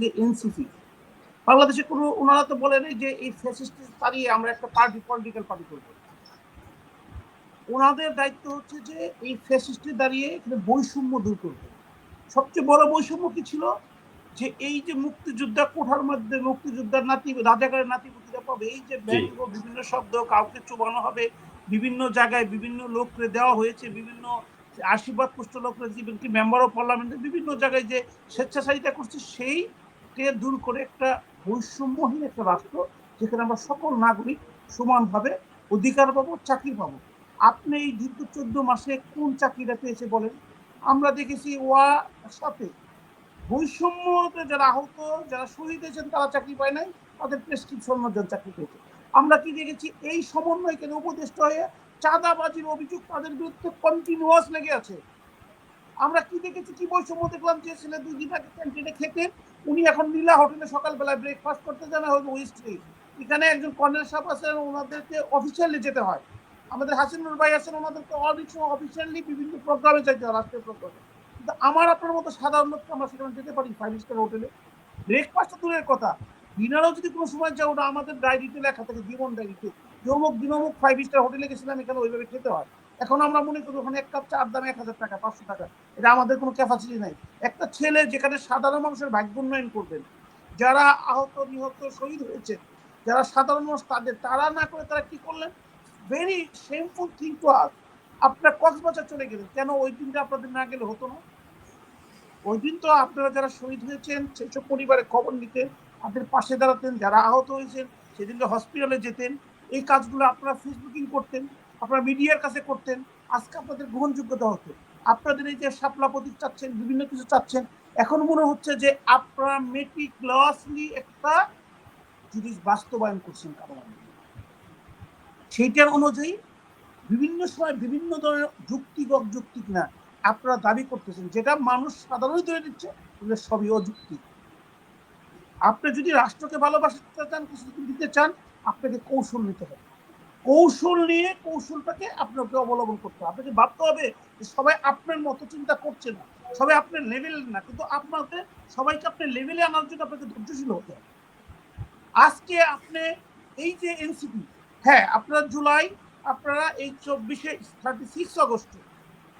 যে এনসিপি বাংলাদেশে কোনো ওনারা তো বলেন যে এই ফ্যাসিস্ট তাড়িয়ে আমরা একটা পার্টি পলিটিক্যাল পার্টি করব। ওনাদের দায়িত্ব হচ্ছে যে এই ফ্যাসিস্টে দাঁড়িয়ে এখানে বৈষম্য দূর করবে সবচেয়ে বড় বৈষম্য কি ছিল? যে এই যে মুক্তিযোদ্ধা কোঠার মধ্যে মুক্তিযোদ্ধার নাতি রাজাকারের নাতিপুতিরা পাবে এই যে ব্যঙ্গ বিভিন্ন শব্দ কাউকে চুবানো হবে বিভিন্ন জায়গায় বিভিন্ন লোককে দেওয়া হয়েছে বিভিন্ন আশীর্বাদ পুষ্ট লোকরা মেম্বার অফ পার্লামেন্টের বিভিন্ন জায়গায় যে স্বেচ্ছাচারিতা করছে সেইকে দূর করে একটা বৈষম্যহীন একটা রাষ্ট্র, যেখানে আমরা সকল নাগরিক সমানভাবে অধিকার পাবো, চাকরি পাবো। আপনি এই দীর্ঘ চোদ্দ মাসে কোন চাকরিটা পেয়েছে বলেন? আমরা দেখেছি ওয়া সাথে বৈষম্যতে যারা আহত, যারা শহীদ হয়েছেন, তারা চাকরি পায় নাই, তাদের প্রেসক্রিপশন মধ্যে চাকরি পেয়েছে। আমরা কি দেখেছি? এই সমন্বয় কেন উপদেষ্টা হয়ে চাঁদাবাজির অভিযোগ তাদের বিরুদ্ধে কন্টিনিউয়াস লেগে আছে। আমরা কি দেখেছি? কি বৈষম্য দেখলাম যে ছেলে দুই দিন আগে ক্যান্টিনে খেতেন উনি এখন নীলা হোটেলে সকালবেলায় ব্রেকফাস্ট করতে জানা হয়তো ওয়েস্টে এখানে একজন কর্নেল সাহেব আছেন, ওনাদেরকে অফিসিয়ালি যেতে হয়। আমাদের হাসিনুর ভাই আছেন, ওনাদেরকে অনেক অফিসিয়ালি বিভিন্ন প্রোগ্রামে যাইতে হয়, রাষ্ট্রীয় প্রোগ্রামে কিন্তু আমার আপনার মতো সাধারণ লোককে আমরা সেখানে যেতে পারি ফাইভ স্টার হোটেলে। ব্রেকফাস্ট দূরের কথা। ডিনারও যদি কোনো সময় যাও, ওটা আমাদের ডায়েরিতে লেখা থাকে, জীবন ডায়েরিতে অমুক দিনমুক ফাইভ স্টার হোটেলে গেছিলাম, এখানে ওইভাবে খেতে হয়। এখন আমরা মনে করি ওখানে এক কাপ চার দাম এক হাজার টাকা, পাঁচশো টাকা। এটা আমাদের কোনো ক্যাপাসিটি নাই। একটা ছেলে যেখানে সাধারণ মানুষের ভাগ্য উন্নয়ন করবেন যারা আহত, নিহত, শহীদ হয়েছে, যারা সাধারণ মানুষ, তাদের, তারা না করে তারা কি করলেন? Very shameful thing to us আপনার কক্সবাজার চলে গেলেন। কেন ওই দিনটা আপনাদের না গেলে হতো না? ওই দিন তো আপনারা যারা শহীদ হয়েছেন সেসব পরিবারের খবর নিতেন আপনাদের পাশে দাঁড়াতেন। যারা আহত হয়েছেন, সেদিনকে হসপিটালে যেতেন। এই কাজগুলো আপনারা ফেসবুকিং করতেন। আপনারা মিডিয়ার কাছে করতেন, আজকে আপনাদের গ্রহণযোগ্যতা হতো। আপনাদের এই যে সাপলা প্রতীক চাচ্ছেন, বিভিন্ন কিছু চাচ্ছেন, এখন মনে হচ্ছে যে আপনারা মেটিক্লসলি একটা জিনিস বাস্তবায়ন করছেন কারণ সেইটার অনুযায়ী বিভিন্ন সময় বিভিন্ন ধরনের যুক্তিক না আপনারা দাবি করতেছেন, যেটা মানুষ সাধারণই ধরে ওগুলো সবই অযুক্তি। আপনি যদি রাষ্ট্রকে ভালোবাসতে চান কিছু দিতে চান, আপনাকে কৌশল নিতে হবে। কৌশল নিয়ে কৌশলটাকে আপনাকে অবলম্বন করতে হবে। আপনাকে ভাবতে হবে যে সবাই আপনার মতো চিন্তা করছে না, সবাই আপনার লেভেল না। কিন্তু আপনাকে, সবাইকে আপনার লেভেলে আনার জন্য আপনাকে ধৈর্যশীল হতে হবে। আজকে আপনি এই যে এনসিপি হ্যাঁ আপনারা জুলাই, আপনারা এই চব্বিশে থার্টি সিক্স আগস্ট,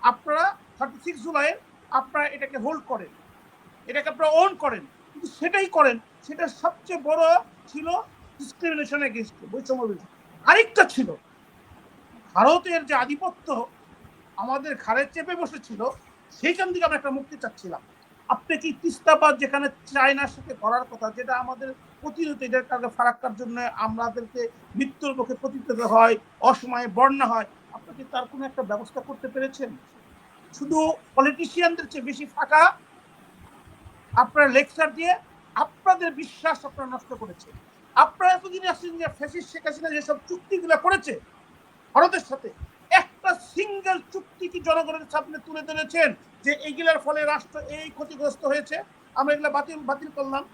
আপনারা থার্টি সিক্স জুলাইয়ের আপনারা এটাকে হোল্ড করেন। এটাকে আপনারা ওন করেন। কিন্তু সেটাই করেন, সেটা সবচেয়ে বড় ছিল ডিসক্রিমিনেশন এগেনস্ট বৈষম্য আরেকটা ছিল। ভারতের যে আধিপত্য আমাদের ঘাড়ে চেপে বসেছিল, সেইখান থেকে আমরা একটা মুক্তি চাচ্ছিলাম। আপনি কি তিস্তাবাদ যেখানে চায়নার সাথে করার কথা, যেটা আমাদের প্রতিরোধ এটার কারণে ফারাক্কার জন্য আমাদেরকে মৃত্যুর মুখে পতিত হয়, অসময়ে বন্যা হয়, আপনি কি তার কোনো একটা ব্যবস্থা করতে পেরেছেন? শুধু পলিটিশিয়ানদের চেয়ে বেশি ফাঁকা? আপনার লেকচার দিয়ে আপনাদের বিশ্বাস আপনারা নষ্ট করেছে আপনারা এতদিন আসছেন যে ফ্যাসিস শেখ হাসিনা যেসব চুক্তিগুলো করেছে, ভারতের সাথে একটা সিঙ্গেল চুক্তি কি জনগণের সামনে তুলে ধরেছেন যে এইগুলোর ফলে রাষ্ট্র এই ক্ষতিগ্রস্ত হয়েছে? আমরা এগুলো বাতিল বাতিল করলাম।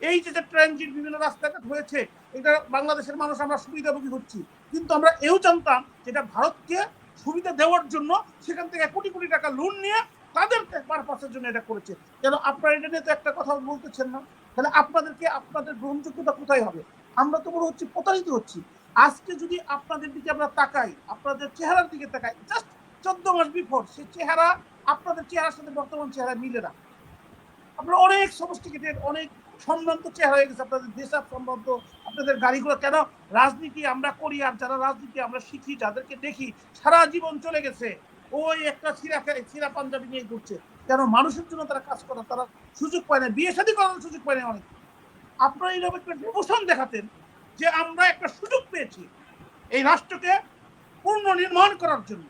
এই যে যে ট্রানজিট বিভিন্ন রাস্তাঘাট হয়েছে, এটা বাংলাদেশের মানুষ আমরা সুবিধাভোগী হচ্ছি। কিন্তু আমরা এও জানতাম যেটা ভারতকে সুবিধা দেওয়ার জন্য সেখান থেকে কোটি কোটি টাকা লোন নিয়ে তাদের পারপাসের জন্য এটা করেছে। কেন আপনারা এটা নিয়ে তো একটা কথা বলতেছেন না? তাহলে আপনাদেরকে আপনাদের গ্রহণযোগ্যতা কোথায় হবে? আমরা তো মনে হচ্ছে প্রতারিত হচ্ছি। আজকে যদি আপনাদের দিকে আমরা তাকাই, আপনাদের চেহারার দিকে তাকাই জাস্ট চোদ্দ মাস বিফোর সে চেহারা, আপনাদের চেহারার সাথে বর্তমান চেহারা মিলে না। আপনারা অনেক সফিস্টিকেটেড অনেক সম্ভ্রান্ত চেহারা হয়ে গেছে। আপনাদের দেশাব সম্ভ্রান্ত, আপনাদের গাড়িগুলো কেন রাজনীতি আমরা করি আর যারা রাজনীতি আমরা শিখি, যাদেরকে দেখি, সারা জীবন চলে গেছে। ওই একটা ছিঁড়া ছিঁড়া পাঞ্জাবি নিয়ে ঘুরছে। কেন মানুষের জন্য তারা কাজ করার তারা সুযোগ পায় না বিয়ে শাদী করার সুযোগ পায় না অনেক। আপনারা এইরকম একটা ডিভোশন দেখাতেন যে আমরা একটা সুযোগ পেয়েছি এই রাষ্ট্রকে পূর্ণ নির্মাণ করার জন্য।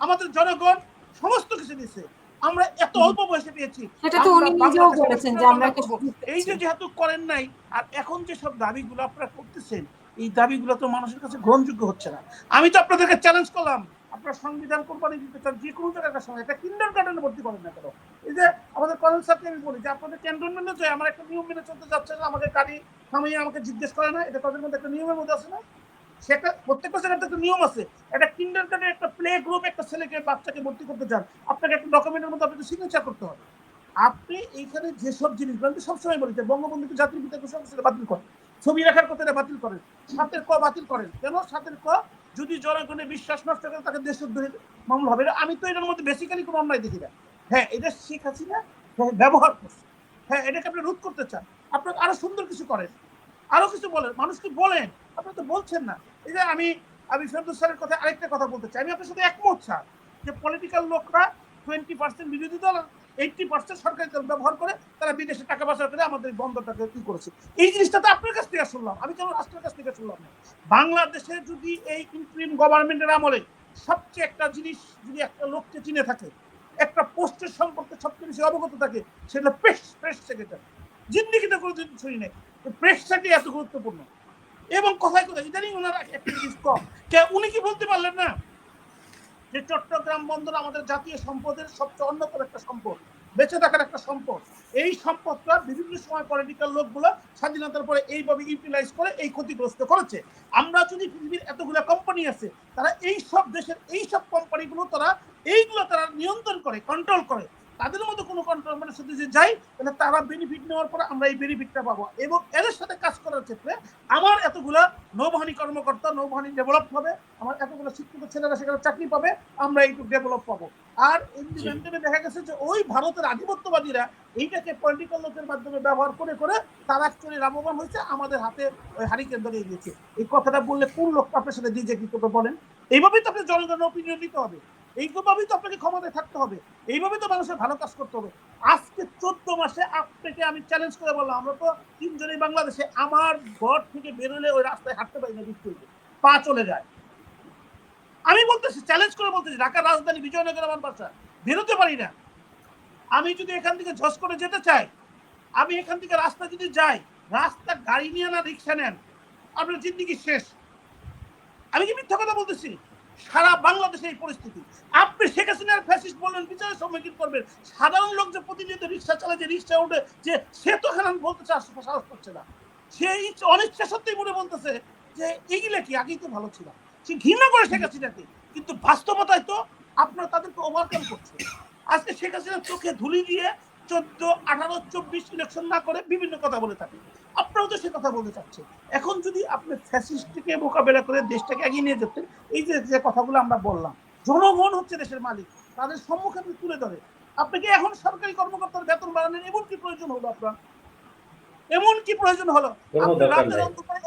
আমাদের জনগণ সমস্ত কিছু দিচ্ছে আমরা এত অল্প বয়সে পেয়েছি। সেটা তো উনি নিজেও বলেছেন যে আমরা এই যে যেহেতু করেন নাই আর এখন যে সব দাবিগুলো আপনারা করতেছেন এই দাবিগুলো তো মানুষের কাছে গ্রহণযোগ্য হচ্ছে না। আমি তো আপনাদেরকে চ্যালেঞ্জ করলাম আপনার সংবিধান কোম্পানি দিতে চান যে কোনো জায়গায় সময় একটা কিন্ডার গার্ডেনে ভর্তি করেন না কেন? এই যে আমাদের কলেজ সাথে আমি বলি যে, আপনাদের ক্যান্টনমেন্টে যে আমার একটা নিয়ম মেনে চলতে যাচ্ছে না, আমাকে গাড়ি থামিয়ে আমাকে জিজ্ঞেস করে না, এটা তাদের মধ্যে একটা নিয়মের মধ্যে আছে না? সেটা প্রত্যেকটা জায়গাতে একটা নিয়ম আছে। একটা কিন্ডার গার্ডের একটা প্লে গ্রুপ একটা ছেলেকে, বাচ্চাকে ভর্তি করতে চান আপনাকে একটা ডকুমেন্টের মধ্যে আপনাকে সিগনেচার করতে হবে। আপনি এইখানে যেসব জিনিস, আমি সবসময় বলি যে, বঙ্গবন্ধুকে জাতির পিতা ঘোষণা বাতিল করেন। ছবি রাখার কথা এটা বাতিল করেন। সাতের ক বাতিল করেন। কেন? সাতের ক যদি জনগণের বিশ্বাস নষ্ট করে তাকে দেশদ্রোহী মামলা হবে আমি তো এটার মধ্যে বেসিক্যালি কোনো অন্যায় দেখি না। হ্যাঁ এটা শেখ হাসিনা হ্যাঁ, ব্যবহার করছে। হ্যাঁ এটাকে আপনি রোধ করতে চান। আপনার আরও সুন্দর কিছু করেন। আরও কিছু বলেন। মানুষকে বলেন। আপনি তো বলছেন না। এই যে আমি আমি ফেরদৌস স্যারের কথা আরেকটা কথা বলতে চাই। আমি আপনার সাথে একমত স্যার যে পলিটিক্যাল লোকরা টোয়েন্টি পার্সেন্ট বিরোধী দল এইটটি পার্সেন্ট সরকারি দল ব্যবহার করে তারা বিদেশে টাকা পাচার করে আমাদের বন্দরটাকে কি করেছে। এই জিনিসটা তো আপনার কাছ থেকে শুনলাম। আমি কেন রাষ্ট্রের কাছ থেকে শুনলাম না? বাংলাদেশে যদি এই ইন্টারিম গভর্নমেন্টের আমলে সবচেয়ে একটা জিনিস যদি একটা লোককে চিনে থাকে, একটা পোস্টের সম্পর্কে সবচেয়ে বেশি অবগত থাকে, সেটা প্রেস প্রেস সেক্রেটারি জিন্দিগিতে কোনো দিন শুনি নাই। প্রেসটাকে এত গুরুত্বপূর্ণ। এবং কথায় কথায় ইদানিং ওনার একটা জিনিস কম। উনি কি বলতে পারলেন না? যে চট্টগ্রাম বন্দর আমাদের জাতীয় সম্পদের সবচেয়ে অন্যতম একটা সম্পদ। বেঁচে থাকার একটা সম্পদ। এই সম্পদটা বিভিন্ন সময় পলিটিক্যাল লোকগুলো স্বাধীনতার পরে এইভাবে ইউটিলাইজ করে এই ক্ষতিগ্রস্ত করেছে। আমরা যদি পৃথিবীর এতগুলো কোম্পানি আছে, তারা এই সব দেশের এই সব কোম্পানিগুলো তারা এইগুলো তারা নিয়ন্ত্রণ করে কন্ট্রোল করে। তাদের মধ্যে কোনো কন্ট্রোল মানে সাথে যে যাই তাহলে তারা বেনিফিট নেওয়ার পরে আমরা এই বেনিফিটটা পাবো। এবং এদের সাথে কাজ করার ক্ষেত্রে আমার এতগুলা নৌবাহিনী কর্মকর্তা নৌবাহিনী ডেভেলপ হবে আমার এতগুলো শিক্ষিত ছেলেরা সেখানে চাকরি পাবে আমরা এইটুকু ডেভেলপ পাবো। আর ইন্ডিপেন্ডেন্টে দেখা গেছে যে ওই ভারতের আধিপত্যবাদীরা এইটাকে পলিটিক্যাল লোকের মাধ্যমে ব্যবহার করে করে তারা অ্যাকচুয়ালি লাভবান হয়েছে আমাদের হাতে ওই হারিকেন ধরিয়ে দিয়েছে এই কথাটা বললে কোন লোকটা আপনার সাথে দিয়ে কি বলেন? এইভাবেই তো আপনি জনগণের ওপিনিয়ন নিতে হবে। এইভাবেই তো আপনাকে ক্ষমতায় থাকতে হবে। এইভাবেই তো মানুষের ভালো কাজ করতে হবে। আজকে চোদ্দ মাসে আপনাকে আমি চ্যালেঞ্জ করে বললাম, আমরা তো তিনজনই বাংলাদেশে, আমার ঘর থেকে বেরোলে ওই রাস্তায় হাঁটতে পারি না হইলে। পা চলে যায়। আমি বলতেছি চ্যালেঞ্জ করে বলতেছি ঢাকার রাজধানী বিজয়নগর আমার বাসা বেরোতে পারি না। আমি যদি এখান থেকে ঝস করে যেতে চাই, আমি এখান থেকে রাস্তা যদি যাই, রাস্তা গাড়ি নিয়ে না, রিক্সা নেন, আপনার জিন্দিগি শেষ। আমি কি মিথ্যা কথা বলতেছি? সারা বাংলাদেশে এই পরিস্থিতি। আপনি শেখ হাসিনার ফ্যাসিস্ট বললেন বিচারের সম্মুখীন করবেন? সাধারণ লোক যে প্রতিনিয়ত রিক্সা চালায়, যে রিক্সা উঠে, যে সে তো এখানে বলতে সাহস করছে না। সে অনিচ্ছা সত্যি মনে বলতেছে যে, এগুলা কি? আগেই তো ভালো ছিল সে ঘৃণা করে শেখ হাসিনাকে। কিন্তু বাস্তবতায় তো আপনারা তাদেরকে ওভারকাম করছে আজকে শেখ হাসিনার চোখে ধুলি দিয়ে চোদ্দ, আঠারো, চব্বিশ ইলেকশন না করে বিভিন্ন কথা বলে থাকে। আপনারাও তো সে কথা বলতে চাচ্ছে এখন যদি আপনি ফ্যাসিস্টকে মোকাবেলা করে দেশটাকে এগিয়ে নিয়ে যেতেন, এই যে যে কথাগুলো আমরা বললাম, জনগণ হচ্ছে দেশের মালিক, তাদের সম্মুখে তুলে ধরে। আপনাকে এখন সরকারি কর্মকর্তার বেতন বাড়ানোর এমন কি প্রয়োজন হলো আপনার? এমন কি প্রয়োজন হলো?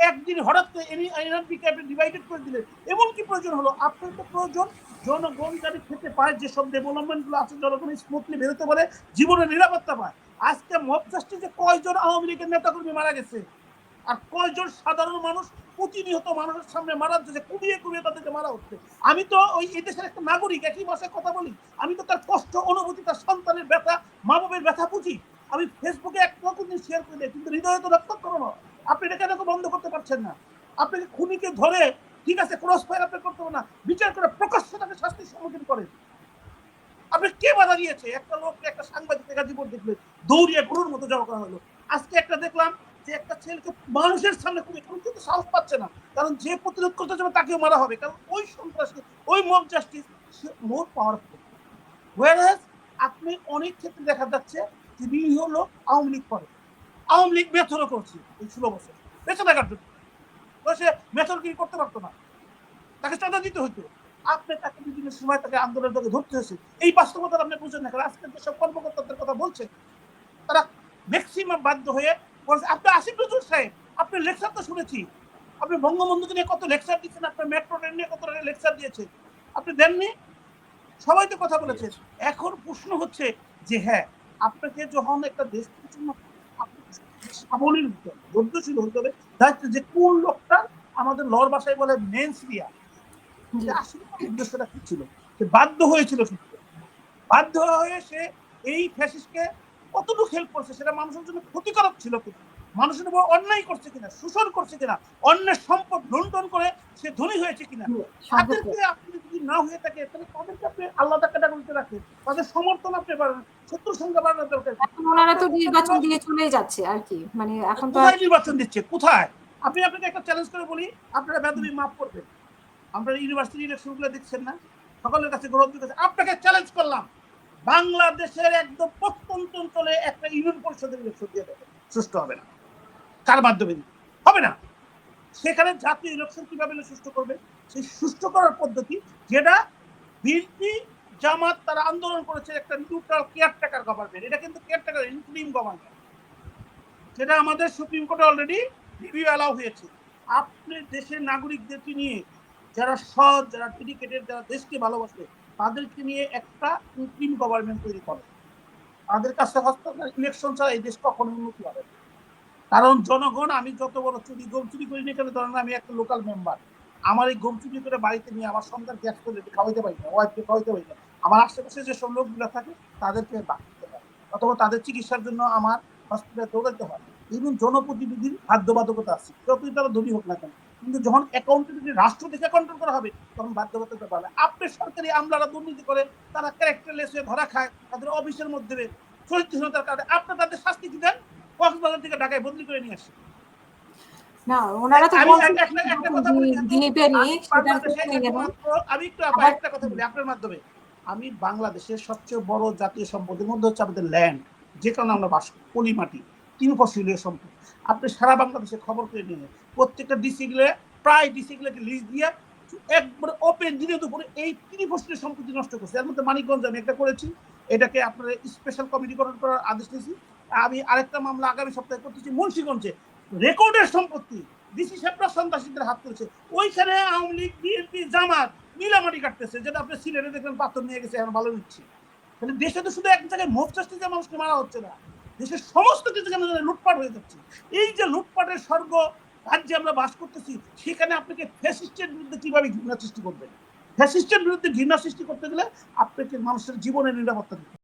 একদিন হঠাৎ করে এনি এনআরপিকে আপনি ডিভাইডেড করে দিলেন এমন কি প্রয়োজন হলো? আপনার তো প্রয়োজন। জনগণ যাতে খেতে পায় যেসব ডেভেলপমেন্টগুলো আছে জনগণ স্মুথলি বেরোতে পারে জীবনের নিরাপত্তা পায়। আজকে মব জাস্টিসে কয়জন আওয়ামী লীগের নেতাকর্মী মারা গেছে? আর কয়জন সাধারণ মানুষ প্রতিনিয়ত মানুষের সামনে মারা হচ্ছে কুবিয়ে কুবিয়ে তাদেরকে মারা হচ্ছে? আমি তো ওই এই দেশের একটা নাগরিক একই ভাষায় কথা বলি। আমি তো তার কষ্ট অনুভূতি তার সন্তানের ব্যথা মা বাবের ব্যথা বুঝি। আমি ফেসবুকে এক রকম শেয়ার করে দিই কিন্তু হৃদয়ে তো রক্ত করো না। আপনি এটা কেন বন্ধ করতে পারছেন না? আপনাকে খুনিকে ধরে, ঠিক আছে ক্রস ফায়ার আপনি করতে না। বিচার করে প্রকাশ্য তাকে শাস্তির সম্মুখীন করেন। আপনি কে বাধা দিয়েছে? একটা লোককে একটা সাংবাদিক গাজীপুর দেখলে দৌড়িয়ে গরুর মতো জড়ো করা হলো। আজকে একটা দেখলাম যে একটা ছেলেকে মানুষের সামনে খুবই এখন কিন্তু সাহস পাচ্ছে না। কারণ যে প্রতিরোধ করতে যাবে তাকেও মারা হবে। কারণ ওই সন্ত্রাসী, ওই মব জাস্টিস সে মোর পাওয়ারফুল ওয়ারাস আপনি অনেক ক্ষেত্রে দেখা যাচ্ছে যে নিরীহ লোক আওয়ামী লীগ করে। আওয়ামী লীগ মেথরও করছে এই ষোলো বছর। বেঁচে থাকার জন্য। সে মেথরগিরি করতে পারতো না? তাকে চাঁদা দিতে হতো আপনি তাকে বিভিন্ন সময় তাকে আন্দোলনের তাকে ধরতে হয়েছে। এই বাস্তবতা আপনি বুঝেন না। কারণ আজকে যেসব কর্মকর্তাদের কথা বলছে তারা ম্যাক্সিমাম বাধ্য হয়ে বলছে আপনি আসিফ নজরুল সাহেব আপনি লেকচার তো শুনেছি। আপনি বঙ্গবন্ধুকে নিয়ে কত লেকচার দিচ্ছেন আপনার মেট্রো ট্রেন নিয়ে কত লেকচার দিয়েছে আপনি দেননি? সবাই তো কথা বলেছে। এখন প্রশ্ন হচ্ছে যে হ্যাঁ আপনাকে যখন একটা দেশ পরিচালনা সাবলীল হতে হবে ধৈর্যশীল হতে হবে। দায়িত্ব যে কোন লোকটা আমাদের লর ভাষায় বলে মেন্স দিয়া আসলে উদ্দেশ্যটা কি ছিল? সে বাধ্য হয়েছিল কিন্তু বাধ্য হয়ে সে এই ফ্যাসিস্টকে কতটুকু হেল্প করছে সেটা মানুষের জন্য ক্ষতিকারক ছিল কিন্তু মানুষের উপর অন্যায় করছে কিনা শোষণ করছে কিনা অন্যের সম্পদ লুণ্ঠন করে সে ধনী হয়েছে কিনা? তাদেরকে আপনি যদি না হয়ে থাকে তাহলে তাদেরকে আপনি আলাদা ক্যাটাগরিতে রাখেন। তাদের সমর্থন আপনি বাড়ান। সংখ্যা বাড়ানোর দরকার এখন ওনারা তো নির্বাচন দিয়ে চলে যাচ্ছে আর কি। মানে এখন তো কোথায় নির্বাচন দিচ্ছে? কোথায়? আপনি আপনাকে একটা চ্যালেঞ্জ করে বলি আপনারা বেদবি মাফ করবেন। আমরা ইউনিভার্সিটি দেখছেন না সকলের কাছে আপনাকে চ্যালেঞ্জ করলাম বাংলাদেশের একদম প্রত্যন্ত অঞ্চলে একটা ইউনিয়ন পরিষদের ইলেকশন দিয়ে দেবে সুষ্ঠু হবে না। কার মাধ্যমে হবে না। সেখানে জাতীয় ইলেকশন কীভাবে সুষ্ঠু করবে? সেই সুষ্ঠু করার পদ্ধতি যেটা বিএনপি জামাত তারা আন্দোলন করেছে একটা নিউট্রাল কেয়ারটেকার গভর্নমেন্ট এটা কিন্তু কেয়ারটেকার ইনক্লুডিং গভর্নমেন্ট যেটা আমাদের সুপ্রিম কোর্টে অলরেডি রিভিউ অ্যালাউ হয়েছে। আপনি দেশের নাগরিকদেরকে নিয়ে, যারা সৎ, যারা ডেডিকেটেড যারা দেশকে ভালোবাসে তাদেরকে নিয়ে একটা ইনক্লিম গভর্নমেন্ট তৈরি করে। তাদের কাছে হস্তান্তর ইলেকশন ছাড়া এই দেশ কখনো উন্নতি হবে কারণ জনগণ, আমি যত বড় চুরি গম চুরি করি না কেন? ধরেন আমি একটা লোকাল মেম্বার আমার এই গম চুরি করে বাড়িতে নিয়ে আমার সন্তান গ্যাস করে খাওয়াইতে পারি না ওয়াইফকে খাওয়াইতে পারি না আমার আশেপাশে যেসব লোকগুলো থাকে, তাদেরকে বাঁচতে হয় অথবা তাদের চিকিৎসার জন্য আমার হসপিটালে দৌড়াতে হয়। ইভেন জনপ্রতিনিধির বাধ্যবাধকতা আছে, যতই তারা ধনী হোক না কেন, কিন্তু যখন অ্যাকাউন্টেবিলিটি রাষ্ট্র থেকে কন্ট্রোল করা হবে, তখন বাধ্যবাধকতা পাবে আপনি সরকারি আমলারা দুর্নীতি করে, তারা ক্যারেক্টারলেস হয়ে ধরা খায়, তাদের অফিসের মধ্যে চরিত্রহীনতার কারণে আপনি তাদের শাস্তি কি দেন? কক্সবাজার থেকে ঢাকায় বদলি করে নিয়ে আসেন। না ওনারা তো আমি একটা একটা কথা বলি আপনার মাধ্যমে। বাংলাদেশের সবচেয়ে বড় জাতীয় সম্পদের মধ্যে হচ্ছে আমাদের ল্যান্ড যে কারণে আমরা বাস করি পলি মাটি তিন ফসলীয় সম্পদ। আপনি সারা বাংলাদেশে খবর করে নিয়ে প্রত্যেকটা ডিসিগুলো প্রায় ডিসিগুলোকে লিজ দিয়ে একবার ওপেন দিনের উপরে এই তিন ফসলীয় সম্পত্তি নষ্ট করছে। এর মধ্যে মানিকগঞ্জ আমি একটা করেছি। এটাকে আপনার স্পেশাল কমিটি গঠন করার আদেশ দিয়েছি। আমি আরেকটা মামলা আগামী সপ্তাহে করতেছি মুন্সিগঞ্জে। রেকর্ডের সম্পত্তি। ডিসি সাহেবরা সন্ত্রাসীদের হাত করেছে ওইখানে আওয়ামী লীগ, বিএনপি, জামাত মিলামাটি কাটতেছে, যেটা আপনি সিলেটে দেখবেন পাথর নিয়ে গেছে, এখন ভালো নিচ্ছে মানে দেশে তো শুধু এক জায়গায় মুখ চাষতে মানুষকে মারা হচ্ছে না, দেশের সমস্ত কিছু কেন লুটপাট হয়ে যাচ্ছে। এই যে লুটপাটের স্বর্গ রাজ্যে আমরা বাস করতেছি, সেখানে আপনাকে ফ্যাসিস্টের বিরুদ্ধে কীভাবে ঘৃণা সৃষ্টি করবেন? ফ্যাসিস্টের বিরুদ্ধে ঘৃণা সৃষ্টি করতে গেলে আপনাকে মানুষের জীবনের নিরাপত্তা দিতে।